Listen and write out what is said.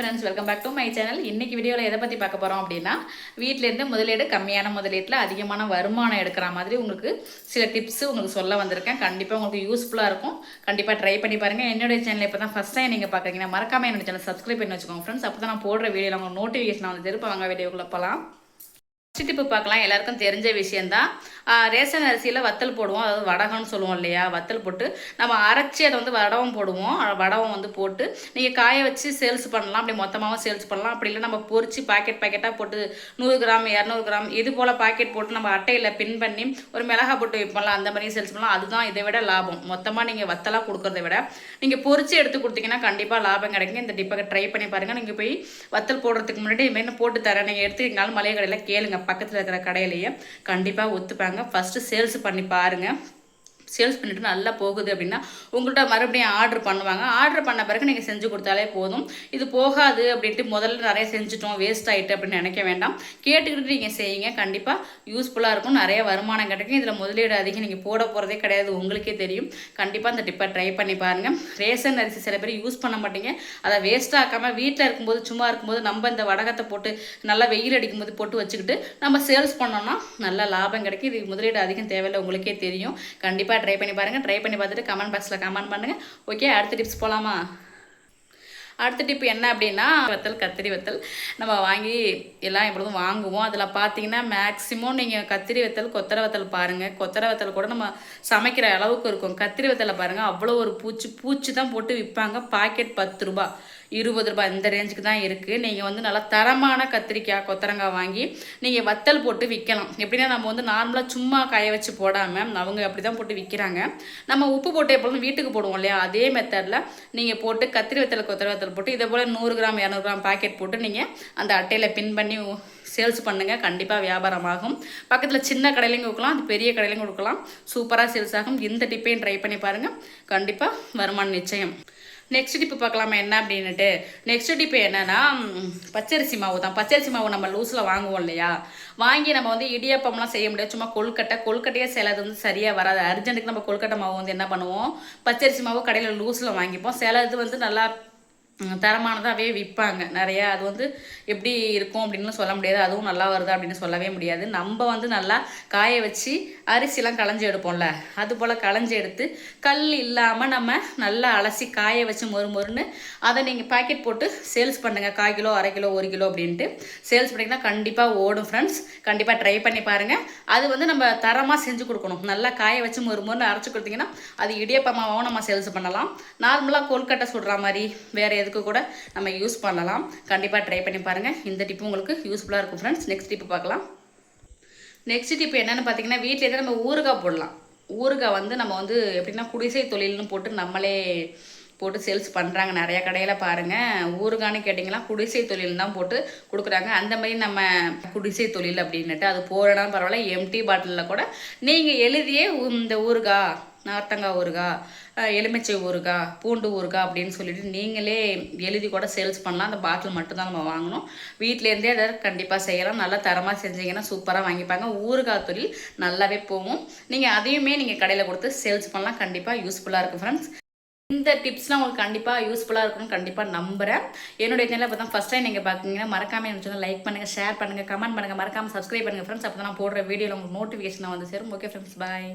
Friends welcome back to my channel இன்னைக்கு வீடியோவில் எதை பற்றி பார்க்க போகிறோம் அப்படின்னா வீட்டிலேருந்து முதலீடு கம்மியான முதலீட்டில் அதிகமான வருமானம் எடுக்கிற மாதிரி உங்களுக்கு சில டிப்ஸு உங்களுக்கு சொல்ல வந்திருக்கேன். கண்டிப்பாக உங்களுக்கு யூஸ்ஃபுல்லாக இருக்கும். கண்டிப்பாக ட்ரை பண்ணி பாருங்கள் என்னுடைய சேனல் இப்போ தான் ஃபஸ்ட் டைம் நீங்கள் பார்க்குறீங்கன்னா மறக்காம என்னோட சேனல் சப்ஸ்கிரைப் பண்ணி வச்சுக்கோங்க ஃப்ரெண்ட்ஸ் அப்போ தான் நான் போடுற வீடியோவில் உங்களுக்கு நோட்டிஃபிகேஷன் வந்து திருப்ப வாங்க வீடியோக்குள்ளே போகலாம் ஃபஸ்ட் டிப்பு பார்க்கலாம். எல்லாருக்கும் தெரிஞ்ச விஷயந்தான் ரேஷன் அரிசியில் வத்தல் போடுவோம். அதாவது வடகம்னு சொல்லுவோம் இல்லையா? வத்தல் போட்டு நம்ம அரைச்சி அதை வந்து வடவும் போடுவோம். வடவும் வந்து போட்டு நீங்கள் காய வச்சு சேல்ஸ் பண்ணலாம். அப்படி மொத்தமாகவும் சேல்ஸ் பண்ணலாம். அப்படி இல்லை நம்ம பொரிச்சு பாக்கெட் பாக்கெட்டாக போட்டு நூறு கிராம் இரநூறு கிராம் இது போல் பாக்கெட் போட்டு நம்ம அட்டையில் பின் பண்ணி ஒரு மிளகா போட்டு வைப்பலாம் அந்த மாதிரி சேல்ஸ் பண்ணலாம். அதுதான் இதை விட லாபம். மொத்தமாக நீங்கள் வத்தலாக கொடுக்குறத விட நீங்கள் பொரிச்சு எடுத்து கொடுத்தீங்கன்னா கண்டிப்பாக லாபம் கிடைக்கும். இந்த டிப்பை ட்ரை பண்ணி பாருங்கள் நீங்கள் போய் வத்தல் போடுறதுக்கு முன்னாடி இது மாதிரி போட்டு தரேன். நீங்கள் எடுத்துக்கிங்கனாலும் மளிகை கடையில் கேளுங்க. பக்கத்தில் இருக்கிற கடையிலேயே கண்டிப்பாக ஒத்துப்பாங்க. ஃபஸ்ட்டு சேல்ஸ் பண்ணி பாருங்கள் சேல்ஸ் பண்ணிட்டு நல்லா போகுது அப்படின்னா உங்கள்கிட்ட மறுபடியும் ஆர்டர் பண்ணுவாங்க. ஆர்டர் பண்ண பிறகு நீங்கள் செஞ்சு கொடுத்தாலே போதும். இது போகாது அப்படின்ட்டு முதல்ல நிறைய செஞ்சுட்டோம். வேஸ்ட் ஆகிட்டு அப்படின்னு நினைக்க வேண்டாம். கேட்டுக்கிட்டு நீங்கள் செய்யுங்க. கண்டிப்பாக யூஸ்ஃபுல்லாக இருக்கும். நிறைய வருமானம் கிடைக்கும். இதில் முதலீடு அதிகம் நீங்கள் போட போகிறதே கிடையாது. உங்களுக்கே தெரியும். கண்டிப்பாக அந்த டிப்பை ட்ரை பண்ணி பாருங்கள் ரேஷன் அரிசி சில பேர் யூஸ் பண்ண மாட்டீங்க. அதை வேஸ்ட் ஆக்காமல் வீட்டில் இருக்கும்போது சும்மா இருக்கும்போது நம்ம இந்த வடகத்தை போட்டு நல்லா வெயில் அடிக்கும்போது போட்டு வச்சுக்கிட்டு நம்ம சேல்ஸ் பண்ணோம்னா நல்ல லாபம் கிடைக்கும். இது முதலீடு அதிகம் தேவையில்லை. உங்களுக்கே தெரியும். கண்டிப்பாக ட்ரை பண்ணி பாருங்கள் ட்ரை பண்ணி பார்த்துட்டு கமெண்ட் பாக்ஸில் கமெண்ட் பண்ணுங்கள் ஓகே அடுத்த டிப்ஸ் போகலாமா அடுத்த டிப் என்ன அப்படின்னா வத்தல் கத்திரி வத்தல். நம்ம வாங்கி எல்லாம் எப்பொழுதும் வாங்குவோம். அதில் பார்த்தீங்கன்னா மேக்ஸிமம் நீங்கள் கத்திரி வத்தல் கொத்தரை வத்தல் பாருங்கள் கொத்தரை வத்தல் கூட நம்ம சமைக்கிற அளவுக்கு இருக்கும். கத்திரி வத்தலை பாருங்கள் அவ்வளோ ஒரு பூச்சி பூச்சி தான் போட்டு விற்பாங்க. பாக்கெட் பத்து ரூபா இருபது ரூபாய் இந்த ரேஞ்சுக்கு தான் இருக்குது நீங்கள் வந்து நல்லா தரமான கத்திரிக்காய் கொத்தரங்காய் வாங்கி நீங்கள் வத்தல் போட்டு விற்கலாம் எப்படின்னா நம்ம வந்து நார்மலாக சும்மா காய வச்சு போடாமல் அவங்க அப்படி தான் போட்டு விற்கிறாங்க நம்ம உப்பு போட்டு எப்பொழுதும் வீட்டுக்கு போடுவோம் இல்லையா? அதே மெத்தடில் நீங்கள் போட்டு கத்திரி வத்தல் கொத்தரை வத்தல் போட்டு இதே போல் நூறு கிராம் இரநூறு கிராம் பாக்கெட் போட்டு நீங்கள் அந்த அட்டையில் பின் பண்ணி சேல்ஸ் பண்ணுங்கள் கண்டிப்பாக வியாபாரம் ஆகும். பக்கத்தில் சின்ன கடையிலையும் கொடுக்கலாம் அது பெரிய கடையிலையும் கொடுக்கலாம். சூப்பராக சேல்ஸ் ஆகும். இந்த டிப்பையும் ட்ரை பண்ணி பாருங்கள் கண்டிப்பாக வருமானம் நிச்சயம். நெக்ஸ்ட் டிப்பு பார்க்கலாமா? என்ன அப்படின்ட்டு நெக்ஸ்ட் டிப்பு என்னன்னா பச்சரிசி மாவு தான். பச்சரிசி மாவு நம்ம லூஸில் வாங்குவோம் இல்லையா? வாங்கி நம்ம வந்து இடியப்பம்லாம் செய்ய முடியாது. சும்மா கொல்கட்டை கொல்கட்டையே சிலது வந்து சரியாக வராது. அர்ஜென்ட்டுக்கு நம்ம கொல்கட்டை மாவு வந்து என்ன பண்ணுவோம்? பச்சரிசி மாவு கடையில் லூஸில் வாங்கிப்போம். சிலது வந்து நல்லா தரமானதாகவே விற்பாங்க. நிறையா அது வந்து எப்படி இருக்கும் அப்படின்னு சொல்ல முடியாது. அதுவும் நல்லா வருது அப்படின்னு சொல்லவே முடியாது. நம்ம வந்து நல்லா காய வச்சு அரிசிலாம் களைஞ்சி எடுப்போம்ல. அது போல் களைஞ்சி எடுத்து கல் இல்லாமல் நம்ம நல்லா அலசி காய வச்சு மொறு மொறுன்னு அதை நீங்கள் பாக்கெட் போட்டு சேல்ஸ் பண்ணுங்கள் கால் கிலோ அரை கிலோ ஒரு கிலோ அப்படின்ட்டு. சேல்ஸ் பண்ணிங்கன்னா கண்டிப்பாக ஓடும் ஃப்ரெண்ட்ஸ் கண்டிப்பாக ட்ரை பண்ணி பாருங்கள் அது வந்து நம்ம தரமாக செஞ்சு கொடுக்கணும். நல்லா காய வச்சு மொறு மொறுன்னு அரைச்சி கொடுத்தீங்கன்னா அது இடியப்பமாகவும் நம்ம சேல்ஸ் பண்ணலாம். நார்மலாக கொல்கட்டை சுடுற மாதிரி வேறு எதுக்கு கூட நம்ம யூஸ் பண்ணலாம். கண்டிப்பாக ட்ரை பண்ணி பாருங்கள் இந்த டிப்பு உங்களுக்கு யூஸ்ஃபுல்லாக இருக்கும் ஃப்ரெண்ட்ஸ் நெக்ஸ்ட் டிப்பு பார்க்கலாம். நெக்ஸ்ட் டிப் என்னென்னு பார்த்தீங்கன்னா வீட்டிலே தான் நம்ம ஊறுகாய் போடலாம். ஊறுகாய் வந்து நம்ம வந்து எப்படின்னா குடிசை தொழில்னு போட்டு நம்மளே போட்டு சேல்ஸ் பண்ணுறாங்க நிறைய கடையில் பாருங்கள் ஊறுகான்னு கேட்டிங்கன்னா குடிசை தொழில் தான் போட்டு கொடுக்குறாங்க. அந்த மாதிரி நம்ம குடிசை தொழில் அப்படின்னுட்டு அது போடலாம் பரவாயில்ல. எம்டி பாட்டிலில் கூட நீங்கள் எழுதியே இந்த ஊறுகாய் நார்த்தங்காய் ஊறுகாய் எலுமிச்சை ஊறுகாய் பூண்டு ஊறுகாய் அப்படின்னு சொல்லிட்டு நீங்களே எழுதி கூட சேல்ஸ் பண்ணலாம். அந்த பாட்டில் மட்டும்தான் நம்ம வாங்கணும். வீட்டிலேருந்தே அதை கண்டிப்பாக செய்யலாம். நல்லா தரமாக செஞ்சீங்கன்னா சூப்பராக வாங்கிப்பாங்க. ஊறுகாய் தொழில் நல்லாவே போகும். நீங்கள் அதையுமே நீங்கள் கடையில் கொடுத்து சேல்ஸ் பண்ணலாம். கண்டிப்பாக யூஸ்ஃபுல்லாக இருக்கும் ஃப்ரெண்ட்ஸ் இந்த டிப்ஸ்லாம் உங்களுக்கு கண்டிப்பாக யூஸ்ஃபுல்லாக இருக்கும்னு கண்டிப்பாக நம்புகிறேன் என்னுடைய சேனலை இப்போ தான் ஃபஸ்ட் டைம் நீங்கள் பார்க்குறீங்கன்னா மறக்காமல் எனக்கு லைக் பண்ணுங்கள் ஷேர் பண்ணுங்கள் கமெண்ட் பண்ணுங்கள் மறக்காமல் சப்ஸ்கிரைப் பண்ணுங்கள் ஃப்ரெண்ட்ஸ் அப்போ தான் நான் போடுற வீடியோவில் உங்களுக்கு நோட்டிஃபிகேஷன் வந்து சேரும். Okay friends bye